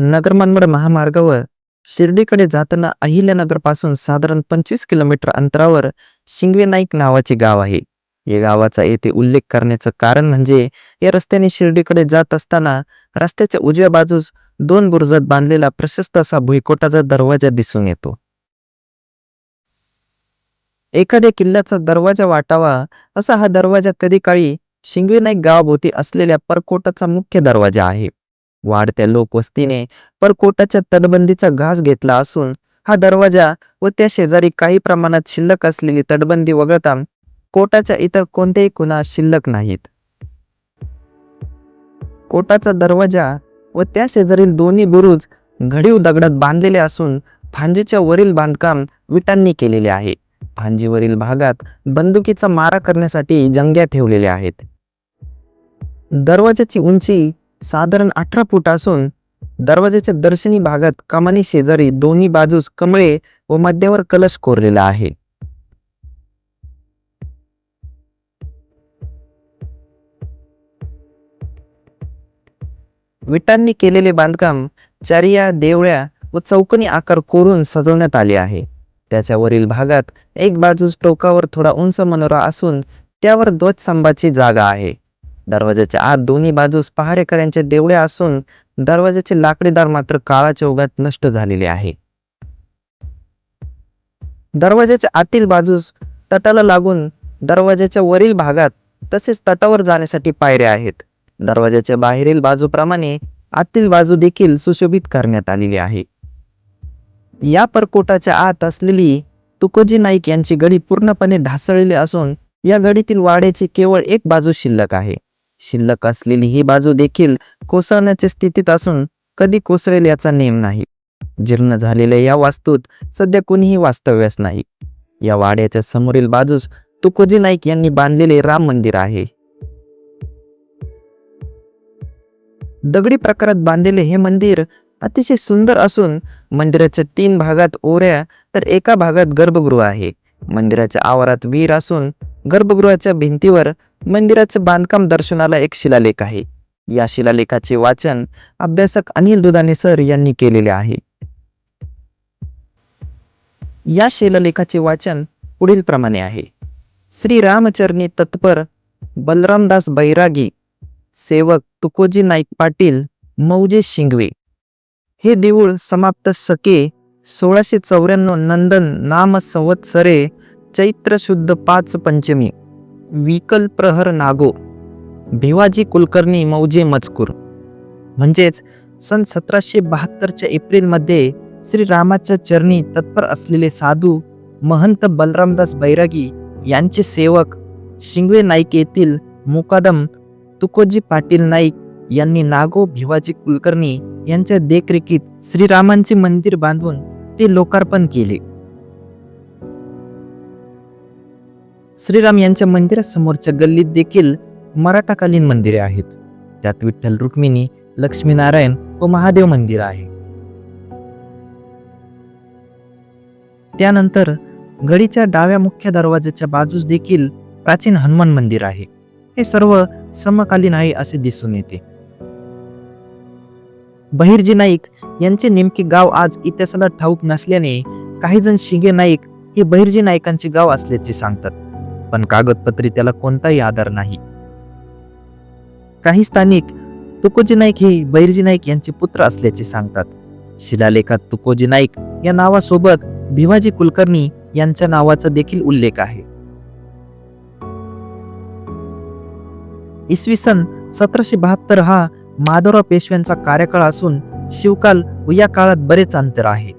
नगर महामार्गावर शिर्डीकडे जाताना अहिल्यानगरपासून साधारण पंचवीस किलोमीटर अंतरावर शिंगवे नाईक नावाचे गाव आहे. या गावाचा येथे उल्लेख करण्याचं कारण म्हणजे या रस्त्याने शिर्डीकडे जात असताना रस्त्याच्या उजव्या बाजूस दोन बुरुजात बांधलेला प्रशस्त असा भुईकोटाचा दरवाजा दिसून येतो. एखाद्या किल्ल्याचा दरवाजा वाटावा असा हा दरवाजा कधी काळी शिंगवे नाईक गावाभोवती असलेल्या परकोटाचा मुख्य दरवाजा आहे. वाढत्या लोकवस्तीने परकोटाच्या तटबंदीचा घास घेतला असून हा दरवाजा व त्या शेजारी काही प्रमाणात शिल्लक असलेली तटबंदी वगळता कोटाच्या इतर कोणत्याही खुणा शिल्लक नाहीत. कोटाचा दरवाजा व त्या शेजारील दोन्ही बुरुज घडीव दगडात बांधलेले असून फांजीच्या वरील बांधकाम विटांनी केलेले आहे. फांजीवरील भागात बंदुकीचा मारा करण्यासाठी जंग्या ठेवलेल्या आहेत. दरवाजाची उंची साधारण अठरा फूट असून दरवाजाच्या दर्शनी भागात कमानी शेजारी दोन्ही बाजूस कमळे व मध्यावर कलश कोरलेला आहे. विटांनी केलेले बांधकाम चारिया देवळ्या व चौकनी आकार कोरून सजवण्यात आले आहे. त्याच्यावरील भागात एक बाजूस टोकावर थोडा उंच मनोरा असून त्यावर ध्वजस्तंभाची जागा आहे. दरवाजाच्या आत दोन्ही बाजूस पहारेकऱ्यांचे देवळे असून दरवाजाचे लाकडीदार मात्र काळाच्या ओघात नष्ट झालेले आहे. दरवाजाच्या आतील बाजूस तटाला लागून दरवाजाच्या वरील भागात तसेच तटावर जाण्यासाठी पायऱ्या आहेत. दरवाजाच्या बाहेरील बाजूप्रमाणे आतील बाजू देखील सुशोभित करण्यात आलेली आहे. या परकोटाच्या आत असलेली तुकोजी नाईक यांची गडी पूर्णपणे ढासळलेली असून या गडीतील वाड्याची केवळ एक बाजू शिल्लक आहे. शिल्लक असलेली ही बाजू देखील कोसळण्याच्या स्थितीत असून कधी कोसळेल याचा नेम नाही. जीर्ण झालेल्या या वास्तूत सध्या कुणीही वास्तव्यास नाही. या वाड्याच्या समोरील बाजूस तुकोजी नाईक यांनी बांधलेले राम मंदिर आहे. दगडी प्रकारात बांधलेले हे मंदिर अतिशय सुंदर असून मंदिराच्या तीन भागात ओऱ्या तर एका भागात गर्भगृह आहे. मंदिराच्या आवारात वीर असून गर्भगृहाच्या भिंतीवर मंदिराचे बांधकाम दर्शनाला एक शिलालेख आहे. या शिलालेखाचे वाचन अभ्यासक अनिल दुधाने सर यांनी केलेले आहे. या शिलालेखाचे वाचन पुढील प्रमाणे आहे. श्री रामचरणी तत्पर बलरामदास बैरागी सेवक तुकोजी नाईक पाटील मौजे शिंगवे. हे देऊळ समाप्त सके सोळाशे चौऱ्याण्णव नंदन नाम संवत्सरे चैत्र शुद्ध पाच पंचमी. विकल प्रहर नागो. भिवाजी कुलकर्णी मौजे मजकूर. म्हणजेच सन सतराशे बहात्तरच्या एप्रिलमध्ये श्रीरामाच्या चरणी तत्पर असलेले साधू महंत बलरामदास बैरागी यांचे सेवक शिंगवे नाईक येथील मुकादम तुकोजी पाटील नाईक यांनी नागो भिवाजी कुलकर्णी यांच्या देखरेखीत श्रीरामांचे मंदिर बांधून ते लोकार्पण केले. श्रीराम यांच्या मंदिरासमोरच्या गल्लीत देखील मराठाकालीन मंदिरे आहेत. त्यात विठ्ठल रुक्मिणी लक्ष्मीनारायण व महादेव मंदिर आहे. त्यानंतर गडीच्या डाव्या मुख्य दरवाजाच्या बाजूस देखील प्राचीन हनुमान मंदिर आहे. हे सर्व समकालीन आहे असे दिसून येते. बहिर्जी नाईक यांचे नेमके गाव आज इतिहासाला ठाऊक नसल्याने काही जण शिंगे नाईक हे बहिर्जी नाईकांचे गाव असल्याचे सांगतात. पण कागदपत्री त्याला कोणताही आधार नाही. काही स्थानिक तुकोजी नाईक हे बैरजी नाईक यांचे पुत्र असल्याचे सांगतात. शिलालेखात तुकोजी नाईक या नावासोबत भिवाजी कुलकर्णी यांच्या नावाचा देखील उल्लेख आहे. इसवी सन सतराशे बहात्तर हा माधवराव पेशव्यांचा कार्यकाळ असून शिवकाल व या काळात बरेच अंतर आहे.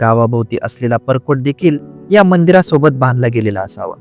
गावाभोवती असलेला परकोट देखील या मंदिरासोबत बांधला गेलेला असावा.